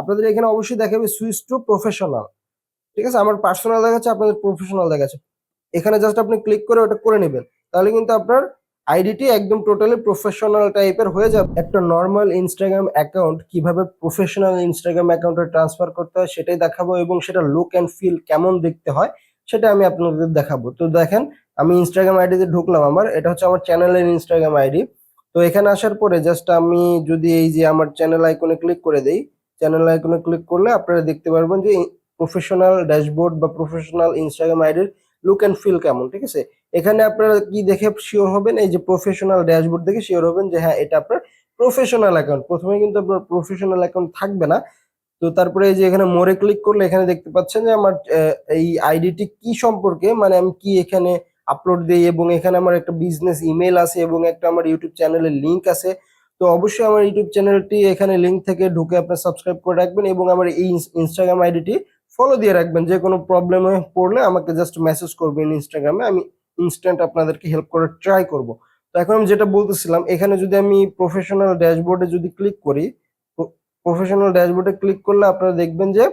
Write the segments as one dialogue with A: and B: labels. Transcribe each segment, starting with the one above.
A: আপনাদের এখানে অবশ্যই দেখাবে সুইচ টু প্রফেশনাল ঠিক আছে? আমার পার্সোনাল দেখাচ্ছে, আপনাদের প্রফেশনাল দেখাচ্ছে। এখানে জাস্ট আপনি ক্লিক করে ওটা করে নেবেন। তাহলে কিন্তু আপনার আইডিটি একদম টোটালি প্রফেশনাল টাইপের হয়ে যাবে। একটা নর্মাল ইনস্টাগ্রাম অ্যাকাউন্ট কীভাবে প্রফেশনাল ইনস্টাগ্রাম অ্যাকাউন্টে ট্রান্সফার করতে হয় সেটাই দেখাবো এবং সেটা লুক অ্যান্ড ফিল কেমন দেখতে হয় সেটা আমি আপনাদের দেখাবো। তো দেখেন, আমি ইনস্টাগ্রাম আইডিতে ঢুকলাম আমার। এটা হচ্ছে আমার চ্যানেলের ইনস্টাগ্রাম আইডি তো এখানে আসার পরে জাস্ট আমি যদি এই যে আমার চ্যানেল আইকনে ক্লিক করে দেই চ্যানেল আইকনে ক্লিক করলে আপনারা দেখতে পারবেন যে প্রফেশনাল ড্যাশবোর্ড বা প্রফেশনাল ইনস্টাগ্রাম আইডির লুক অ্যান্ড ফিল কেমন, ঠিক আছে? এখানে আপনারা কি দেখে শিওর হবেন? এই যে প্রফেশনাল ড্যাশবোর্ড দেখে শিওর হবেন যে হ্যাঁ এটা আপনার প্রফেশনাল অ্যাকাউন্ট প্রথমে কিন্তু আপনার প্রফেশনাল অ্যাকাউন্ট থাকবে না। তো তারপরে এই যে এখানে মোড়ে ক্লিক করলে এখানে দেখতে পাচ্ছেন যে আমার এই আইডিটি কি সম্পর্কে মানে আমি কি এখানে আপলোড দিই এবং এখানে আমার একটা বিজনেস ইমেল আছে এবং একটা আমার ইউটিউব চ্যানেলের লিংক আছে। তো অবশ্যই আমার ইউটিউব চ্যানেলটি এখানে লিঙ্ক থেকে ঢুকে আপনার সাবস্ক্রাইব করে রাখবেন এবং আমার এই ইনস্টাগ্রাম আইডিটি ফলো দিয়ে রাখবেন। যে কোনো প্রবলেমে পড়লে আমাকে জাস্ট মেসেজ করবেন ইনস্টাগ্রামে আমি ইনস্ট্যান্ট আপনাদেরকে হেল্প করার ট্রাই করব। তো এখন আমি যেটা বলতেছিলাম, এখানে যদি আমি প্রফেশনাল ড্যাশবোর্ডে যদি ক্লিক করি প্রফেশনাল ড্যাশবোর্ডে ক্লিক করলে আপনারা দেখবেন যে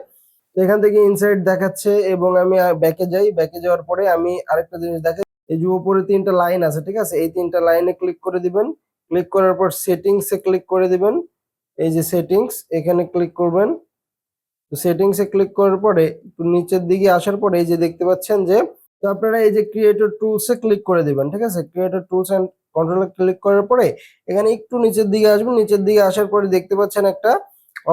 A: এখান থেকে ইনসাইড দেখাচ্ছে এবং আমি ব্যাকে যাই ব্যাকে যাওয়ার পরে আমি আরেকটা জিনিস দেখে এই যে উপরে তিনটা লাইন আছে, ঠিক আছে? এই তিনটা লাইনে ক্লিক করে দিবেন। ক্লিক করার পর সেটিংসে ক্লিক করে দিবেন। এই যে সেটিংস এখানে ক্লিক করবেন। তো সেটিংসে ক্লিক করার পরে নিচের দিকে আসার পরে এই যে দেখতে পাচ্ছেন যে, তো আপনারা এই যে ক্রিয়েটর টুলসে ক্লিক করে দিবেন, ঠিক আছে? ক্রিয়েটর টুলস এন্ড কন্ট্রোলে ক্লিক করার পরে এখানে একটু নিচের দিকে আসবেন। নিচের দিকে আসার পরে দেখতে পাচ্ছেন একটা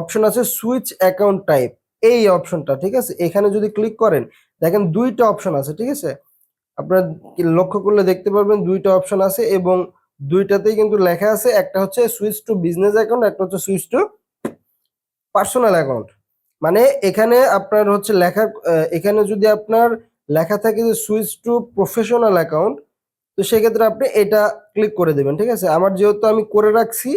A: অপশন আছে সুইচ অ্যাকাউন্ট টাইপ এই অপশনটা ঠিক আছে? এখানে যদি ক্লিক করেন, দেখেন দুইটা অপশন আছে, ঠিক আছে? আপনারা লক্ষ্য করলে দেখতে পারবেন দুইটা অপশন আছে এবং দুইটাতেই কিন্তু লেখা আছে, একটা হচ্ছে সুইচ টু বিজনেস অ্যাকাউন্ট একটা হচ্ছে সুইচ টু পার্সোনাল অ্যাকাউন্ট মানে এখানে আপনার হচ্ছে লেখা এখানে যদি আপনার লেখা থাকে যে সুইচ টু প্রফেশনাল অ্যাকাউন্ট তো সেক্ষেত্রে আপনি এটা ক্লিক করে দেবেন, ঠিক আছে? আমার যেহেতু আমি করে রাখছি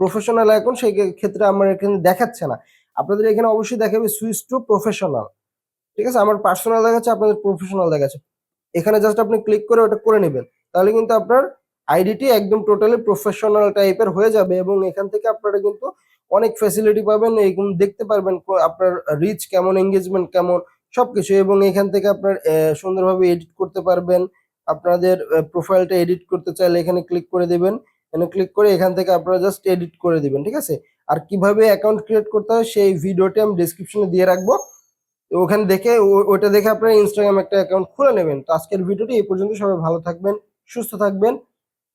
A: প্রফেশনাল অ্যাকাউন্ট সেই ক্ষেত্রে আমার এখানে দেখাচ্ছে না। আপনাদের এখানে অবশ্যই দেখাবে সুইচ টু প্রফেশনাল ঠিক আছে? আমার পার্সোনাল দেখাচ্ছে, আপনাদের প্রফেশনাল দেখাচ্ছে। এখানে জাস্ট আপনি ক্লিক করে ওটা করে নেবেন। তাহলে কিন্তু আপনার আইডিটি একদম টোটালি প্রফেশনাল টাইপের হয়ে যাবে এবং এখান থেকে আপনারা কিন্তু অনেক ফ্যাসিলিটি পাবেন, এরকম দেখতে পারবেন আপনার রিচ কেমন এঙ্গেজমেন্ট কেমন, সবকিছু এবং এখান থেকে আপনার সুন্দরভাবে এডিট করতে পারবেন। আপনাদের প্রোফাইলটা এডিট করতে চাইলে এখানে ক্লিক করে দেবেন। এখানে ক্লিক করে এখান থেকে আপনারা জাস্ট এডিট করে দিবেন, ঠিক আছে? আর কীভাবে অ্যাকাউন্ট ক্রিয়েট করতে হয় সেই ভিডিওটি আমি ডিসক্রিপশনে দিয়ে রাখব। ওখানে দেখে ওটা দেখে আপনারা ইনস্টাগ্রাম একটা অ্যাকাউন্ট খুলে নেবেন। তো আজকের ভিডিওটি এই পর্যন্ত। সবাই ভালো থাকবেন, সুস্থ থাকবেন।